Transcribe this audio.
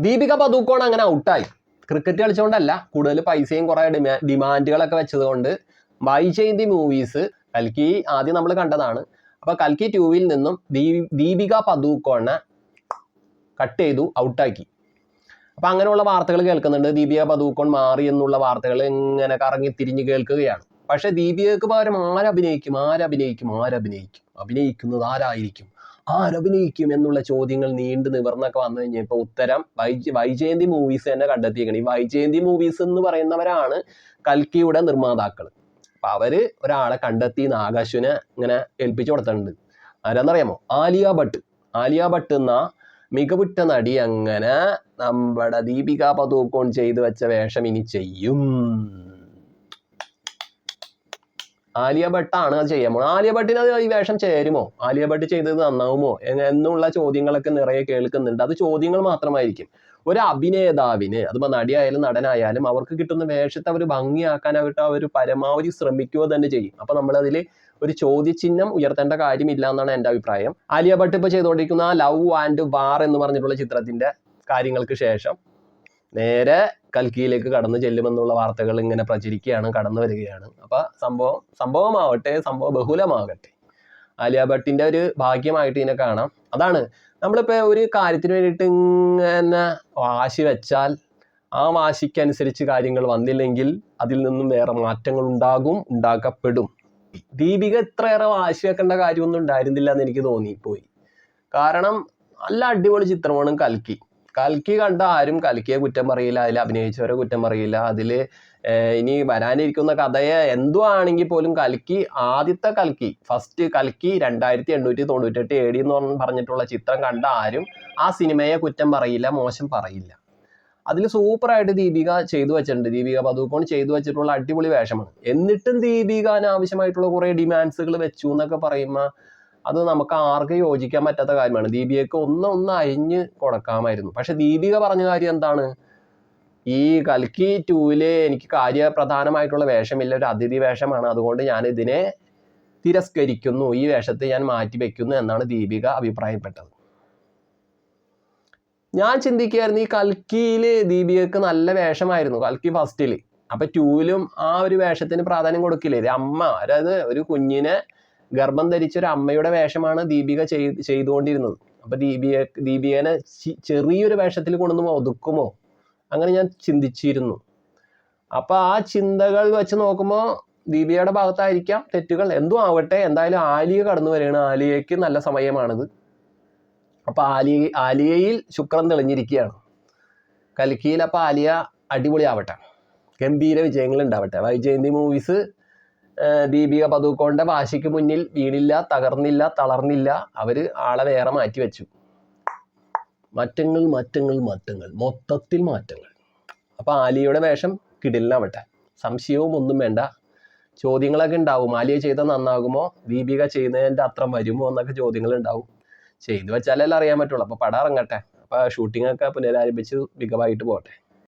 ദീപിക പദുക്കോൺ അങ്ങനെ ഔട്ടായി. ക്രിക്കറ്റ് കളിച്ചുകൊണ്ടല്ല കൂടുതൽ പൈസയും കുറേ ഡിമാ ഡിമാൻഡുകളൊക്കെ വെച്ചതുകൊണ്ട് ബൈ ചെയ്തി മൂവീസ് കൽക്കി ആദ്യം നമ്മൾ കണ്ടതാണ്. അപ്പോൾ കൽക്കി ട്യൂവിൽ നിന്നും ദീപിക പദുക്കോണെ കട്ട് ചെയ്തു ഔട്ടാക്കി. അപ്പോൾ അങ്ങനെയുള്ള വാർത്തകൾ കേൾക്കുന്നുണ്ട്. ദീപിക പദുക്കോൺ മാറി എന്നുള്ള വാർത്തകൾ ഇങ്ങനെ കറങ്ങി തിരിഞ്ഞ് കേൾക്കുകയാണ്. പക്ഷേ ദീപികക്ക് പകരം ആരഭിനയിക്കും? ആരഭിനയിക്കും? ആരഭിനയിക്കും? അഭിനയിക്കുന്നത് ആരായിരിക്കും? ആരഭിനയിക്കും എന്നുള്ള ചോദ്യങ്ങൾ നീണ്ടു നിവർന്നൊക്കെ വന്നു കഴിഞ്ഞപ്പോൾ ഉത്തരം വൈജ വൈജയന്തി മൂവീസ് തന്നെ കണ്ടെത്തിയേക്കണം. ഈ വൈജയന്തി മൂവീസ് എന്ന് പറയുന്നവരാണ് കൽക്കിയുടെ നിർമ്മാതാക്കൾ അപ്പം അവർ ഒരാളെ കണ്ടെത്തി നാഗാശ്വിനെ ഇങ്ങനെ ഏൽപ്പിച്ചു കൊടുത്തിട്ടുണ്ട്. ആരാന്നറിയാമോ? ആലിയ ഭട്ട്. ആലിയ ഭട്ട് എന്ന മികവുറ്റ നടി അങ്ങനെ നമ്മുടെ ദീപിക പദുക്കോൺ ചെയ്തു വെച്ച വേഷം ഇനി ചെയ്യും. ആലിയ ഭട്ട് ആണ് അത് ചെയ്യാൻ പോകുന്നത് ആലിയ ഭട്ടിന് അത് ഈ വേഷം ചേരുമോ? ആലിയ ഭട്ട് ചെയ്തത് നന്നാവുമോ? എന്നുള്ള ചോദ്യങ്ങളൊക്കെ നിറയെ കേൾക്കുന്നുണ്ട്. അത് ചോദ്യങ്ങൾ മാത്രമായിരിക്കും. ഒരു അഭിനേതാവിന് അതിപ്പോൾ നടിയായാലും നടനായാലും അവർക്ക് കിട്ടുന്ന വേഷത്തെ അവർ ഭംഗിയാക്കാനായിട്ട് അവർ പരമാവധി ശ്രമിക്കുക തന്നെ ചെയ്യും. അപ്പൊ നമ്മളതിൽ ഒരു ചോദ്യചിഹ്നം ഉയർത്തേണ്ട കാര്യമില്ല എന്നാണ് എന്റെ അഭിപ്രായം. ആലിയ ഭട്ട് ഇപ്പോൾ ചെയ്തുകൊണ്ടിരിക്കുന്ന ലവ് ആൻഡ് വാർ എന്ന് പറഞ്ഞിട്ടുള്ള ചിത്രത്തിന്റെ കാര്യങ്ങൾക്ക് ശേഷം നേരെ കൽക്കിയിലേക്ക് കടന്നു ചെല്ലുമെന്നുള്ള വാർത്തകൾ ഇങ്ങനെ പ്രചരിക്കുകയാണ് കടന്നു വരികയാണ്. അപ്പൊ സംഭവം സംഭവമാവട്ടെ സംഭവം ബഹുലമാകട്ടെ. ആലിയ ഭട്ടിന്റെ ഒരു ഭാഗ്യമായിട്ട് ഇതിനെ കാണാം. അതാണ് നമ്മളിപ്പോ ഒരു കാര്യത്തിന് വേണ്ടിയിട്ട് ഇങ്ങനെ വാശി വെച്ചാൽ ആ വാശിക്കനുസരിച്ച് കാര്യങ്ങൾ വന്നില്ലെങ്കിൽ അതിൽ നിന്നും വേറെ മാറ്റങ്ങൾ ഉണ്ടാകും ഉണ്ടാക്കപ്പെടും. ദീപിക ഇത്രയേറെ വാശി വെക്കേണ്ട കാര്യമൊന്നും ഉണ്ടായിരുന്നില്ല എന്ന് എനിക്ക് തോന്നിപ്പോയി. കാരണം നല്ല അടിപൊളി ചിത്രമാണ് കൽക്കി. കൽക്കി കണ്ട ആരും കൽക്കിയെ കുറ്റം പറയില്ല അതിൽ അഭിനയിച്ചവരെ കുറ്റം പറയില്ല. അതിൽ ഇനി വരാനിരിക്കുന്ന കഥയെ എന്തോ ആണെങ്കിൽ പോലും കൽക്കി ആദ്യത്തെ കൽക്കി ഫസ്റ്റ് കൽക്കി രണ്ടായിരത്തി എണ്ണൂറ്റി തൊണ്ണൂറ്റെട്ട് എ ഡി എന്ന് പറഞ്ഞ് പറഞ്ഞിട്ടുള്ള ചിത്രം കണ്ട ആരും ആ സിനിമയെ കുറ്റം പറയില്ല മോശം പറയില്ല. അതിൽ സൂപ്പറായിട്ട് ദീപിക ചെയ്തു വെച്ചിട്ടുണ്ട്. ദീപിക പദുക്കോൺ ചെയ്തു വെച്ചിട്ടുള്ള അടിപൊളി വേഷമാണ്. എന്നിട്ടും ദീപികാന് ആവശ്യമായിട്ടുള്ള കുറേ ഡിമാൻഡ്സുകൾ വെച്ചു എന്നൊക്കെ പറയുമ്പോൾ അത് നമുക്ക് ആർക്കും യോജിക്കാൻ പറ്റാത്ത കാര്യമാണ്. ദീപികക്ക് ഒന്ന് ഒന്ന് അരിഞ്ഞ് കൊടുക്കാമായിരുന്നു. പക്ഷെ ദീപിക പറഞ്ഞ കാര്യം എന്താണ്? ഈ കൽക്കി ടൂവിൽ എനിക്ക് കാര്യപ്രധാനമായിട്ടുള്ള വേഷമില്ല. ഒരു അതിഥി വേഷമാണ്. അതുകൊണ്ട് ഞാൻ ഇതിനെ തിരസ്കരിക്കുന്നു. ഈ വേഷത്തെ ഞാൻ മാറ്റി വെക്കുന്നു എന്നാണ് ദീപിക അഭിപ്രായപ്പെട്ടത്. ഞാൻ ചിന്തിക്കുകയായിരുന്നു ഈ കൽക്കിയിൽ ദീപികക്ക് നല്ല വേഷമായിരുന്നു. കൽക്കി ഫസ്റ്റിൽ. അപ്പൊ ടൂവിലും ആ ഒരു വേഷത്തിന് പ്രാധാന്യം കൊടുക്കില്ലേ? അമ്മ അതായത് ഒരു കുഞ്ഞിനെ ഗർഭം ധരിച്ച ഒരു അമ്മയുടെ വേഷമാണ് ദീപിക ചെയ്- ചെയ്തുകൊണ്ടിരുന്നത്. അപ്പൊ ദീപിക ദീപികനെ ചെറിയൊരു വേഷത്തിൽ കൊണ്ടുവന്ന് ഒതുക്കുമോ? അങ്ങനെ ഞാൻ ചിന്തിച്ചിരുന്നു. അപ്പൊ ആ ചിന്തകൾ വെച്ച് നോക്കുമ്പോൾ ദീപികയുടെ ഭാഗത്തായിരിക്കാം തെറ്റുകൾ. എന്തും ആവട്ടെ എന്തായാലും ആലിയ കടന്നു വരികയാണ്. ആലിയയ്ക്ക് നല്ല സമയമാണിത്. അപ്പൊ ആലിയ ആലിയയിൽ ശുക്രൻ തെളിഞ്ഞിരിക്കുകയാണ്. കൽക്കിയിൽ അപ്പൊ ആലിയ അടിപൊളിയാവട്ടെ. ഗംഭീര വിജയങ്ങൾ ഉണ്ടാവട്ടെ. വൈജയന്തി മൂവീസ് ദീപിക പദുക്കോന്റെ വാശിക്ക് മുന്നിൽ വീണില്ല തകർന്നില്ല തളർന്നില്ല. അവർ ആളെ വേറെ മാറ്റി വെച്ചു. മാറ്റങ്ങൾ മാറ്റങ്ങൾ മാറ്റങ്ങൾ. മൊത്തത്തിൽ മാറ്റങ്ങൾ. അപ്പൊ ആലിയയുടെ വേഷം കിടിലിനാവട്ടെ. സംശയവും ഒന്നും വേണ്ട. ചോദ്യങ്ങളൊക്കെ ഉണ്ടാവും. ആലിയ ചെയ്ത നന്നാകുമോ? ദീപിക ചെയ്യുന്നതിന്റെ അത്ര വരുമോ എന്നൊക്കെ ചോദ്യങ്ങൾ ഉണ്ടാവും. ചെയ്തു വെച്ചാലല്ലേ അറിയാൻ പറ്റുള്ളൂ. അപ്പൊ പടം ഇറങ്ങട്ടെ. അപ്പൊ ഷൂട്ടിംഗ് ഒക്കെ പുനരാരംഭിച്ച് മികവായിട്ട് പോട്ടെ